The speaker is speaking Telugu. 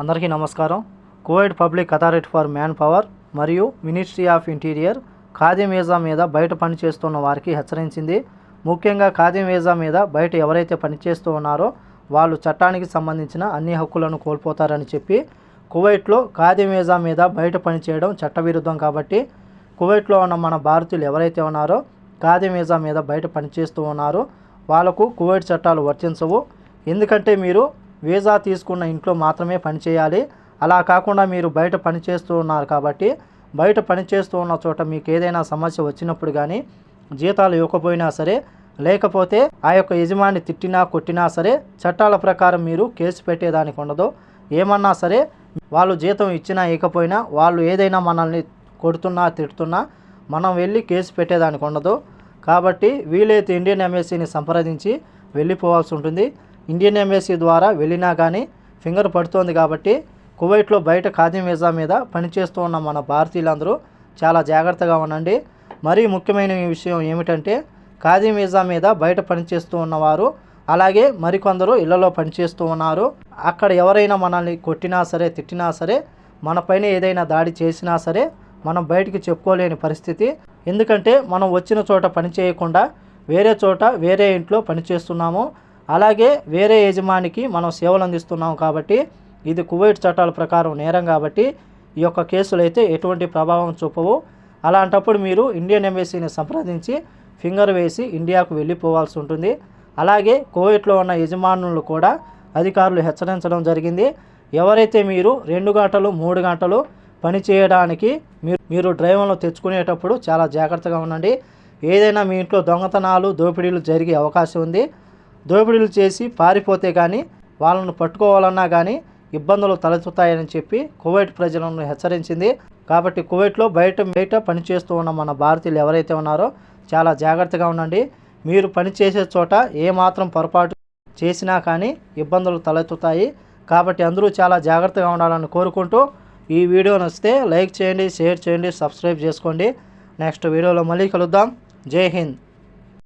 అందరికీ నమస్కారం. Kuwait public authority for manpower మరియు మినిస్ట్రీ ఆఫ్ ఇంటీరియర్ ఖాదీం వీజా మీద బయట పనిచేస్తున్న వారికి హెచ్చరించింది. ముఖ్యంగా ఖాదీం వీజా మీద బయట ఎవరైతే పనిచేస్తూ ఉన్నారో వాళ్ళు చట్టానికి సంబంధించిన అన్ని హక్కులను కోల్పోతారని చెప్పి కువైట్లో ఖాదీం వీజా మీద బయట పనిచేయడం చట్టవిరుద్ధం కాబట్టి కువైట్లో ఉన్న మన భారతీయులు ఎవరైతే ఉన్నారో ఖాదీం వీజా మీద బయట పనిచేస్తూ ఉన్నారో వాళ్ళకు కువైట్ చట్టాలు వర్తించవు. ఎందుకంటే మీరు వీసా తీసుకున్న ఇంట్లో మాత్రమే పనిచేయాలి. అలా కాకుండా మీరు బయట పనిచేస్తూ ఉన్నారు కాబట్టి బయట పనిచేస్తూ ఉన్న చోట మీకు ఏదైనా సమస్య వచ్చినప్పుడు కానీ జీతాలు ఇవ్వకపోయినా సరే లేకపోతే ఆ యొక్క యజమాని తిట్టినా కొట్టినా సరే చట్టాల ప్రకారం మీరు కేసు పెట్టేదానికి ఉండదు. ఏమన్నా సరే వాళ్ళు జీతం ఇచ్చినా ఇవ్వకపోయినా వాళ్ళు ఏదైనా మనల్ని కొడుతున్నా తిడుతున్నా మనం వెళ్ళి కేసు పెట్టేదానికి ఉండదు. కాబట్టి వీలైతే ఇండియన్ ఎంబసీని సంప్రదించి వెళ్ళిపోవాల్సి ఉంటుంది. ఇండియన్ ఎంబసీ ద్వారా వెళ్ళినా కానీ ఫింగర్ పడుతోంది కాబట్టి కువైట్లో బయట ఖాదీం వీసా మీద పనిచేస్తూ ఉన్న మన భారతీయులందరూ చాలా జాగ్రత్తగా ఉండండి. మరీ ముఖ్యమైన విషయం ఏమిటంటే ఖాదీం వీసా మీద బయట పనిచేస్తూ ఉన్నవారు అలాగే మరికొందరు ఇళ్ళలో పనిచేస్తూ ఉన్నారు. అక్కడ ఎవరైనా మనల్ని కొట్టినా సరే తిట్టినా సరే మన పైన ఏదైనా దాడి చేసినా సరే మనం బయటికి చెప్పుకోలేని పరిస్థితి. ఎందుకంటే మనం వచ్చిన చోట పని చేయకుండా వేరే చోట వేరే ఇంట్లో పనిచేస్తున్నాము. అలాగే వేరే యజమానికి మనం సేవలు అందిస్తున్నాం కాబట్టి ఇది కువైట్ చట్టాల ప్రకారం నేరం కాబట్టి ఈ యొక్క కేసులు అయితే ఎటువంటి ప్రభావం చూపవు. అలాంటప్పుడు మీరు ఇండియన్ ఎంబసీని సంప్రదించి ఫింగర్ వేసి ఇండియాకు వెళ్ళిపోవాల్సి ఉంటుంది. అలాగే కువైట్లో ఉన్న యజమానులు కూడా అధికారులు హెచ్చరించడం జరిగింది. ఎవరైతే మీరు రెండు గంటలు మూడు గంటలు పని చేయడానికి మీరు మీరు డ్రైవర్లు తెచ్చుకునేటప్పుడు చాలా జాగ్రత్తగా ఉండండి. ఏదైనా మీ ఇంట్లో దొంగతనాలు దోపిడీలు జరిగే అవకాశం ఉంది. దోపిడీలు చేసి పారిపోతే కానీ వాళ్ళను పట్టుకోవాలన్నా కానీ ఇబ్బందులు తలెత్తుతాయని చెప్పి కువైట్ ప్రజలను హెచ్చరించింది. కాబట్టి కువైట్లో బయట బయట పనిచేస్తూ ఉన్న మన భారతీయులు ఎవరైతే ఉన్నారో చాలా జాగ్రత్తగా ఉండండి. మీరు పనిచేసే చోట ఏమాత్రం పొరపాటు చేసినా కానీ ఇబ్బందులు తలెత్తుతాయి. కాబట్టి అందరూ చాలా జాగ్రత్తగా ఉండాలని కోరుకుంటూ ఈ వీడియో నచ్చితే లైక్ చేయండి షేర్ చేయండి సబ్స్క్రైబ్ చేసుకోండి. నెక్స్ట్ వీడియోలో మళ్ళీ కలుద్దాం. జై హింద్.